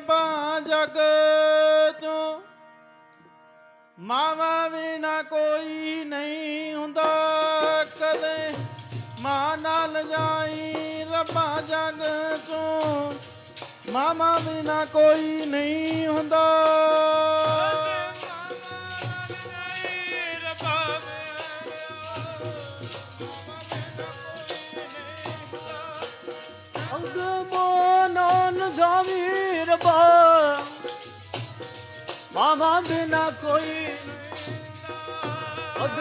ਰੱਬਾ ਜਗ ਚੋਂ ਮਾਵਾ ਬਿਨਾ ਕੋਈ ਨਹੀਂ ਹੁੰਦਾ। ਕਦੇ ਮਾਂ ਨਾਲ ਜਾਈ ਰੱਬਾ ਜਗ ਚੋਂ ਮਾਮਾ ਬਿਨਾ ਕੋਈ ਨਹੀਂ ਹੁੰਦਾ। ਰਬਾ ਮਾਮਾ ਬਿਨਾ ਕੋਈ ਅਗ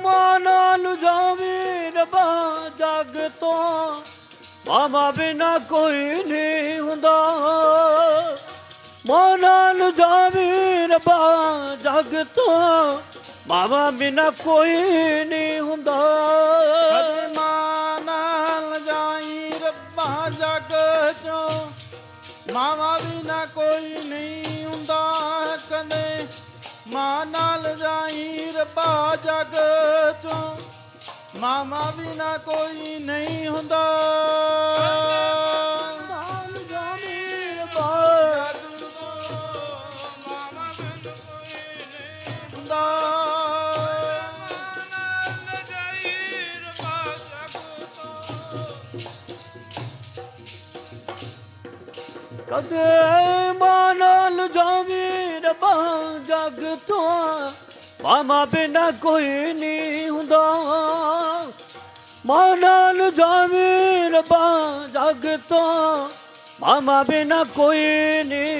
ਮੋਨਨ ਜਾਵੀ ਰਬਾ ਜਗ ਤੋਂ। ਮਾਮਾ ਬਿਨਾ ਕੋਈ ਨਹੀਂ ਹੁੰਦਾ। ਮੋਨਨ ਜਾਵੀ ਰਬਾ ਜਗ ਤੋਂ। ਮਾਮਾ ਬਿਨਾ ਕੋਈ ਨਹੀਂ ਹੁੰਦਾ। ਕਦੇ ਮਾਂ ਨਾਲ ਜਾਈ ਰੱਬਾ ਜਗ ਮਾਵਾ ਬਿਨਾ ਕੋਈ ਨਹੀਂ ਹੁੰਦਾ ਕਦੇ। ਮਾਂ ਨਾਲ ਜਾਈ ਰੱਬਾ ਜਗ ਚੋਂ। ਮਾਮਾ ਬਿਨਾ ਕੋਈ ਨਹੀਂ ਹੁੰਦਾ ਕਦੇ ਮਾਨਲ ਜਾਵੀ ਰਬਾ ਜਗ ਤੋਂ ਮਾਮਾ ਬਿਨਾ ਕੋਈ ਨਹੀਂ ਹੁੰਦਾ ਮਾਨਲ ਜਾਵੀ ਰਬਾ ਜਗ ਤੋਂ ਮਾਮਾ ਬਿਨਾ ਕੋਈ ਨਹੀਂ ਹੁੰਦਾ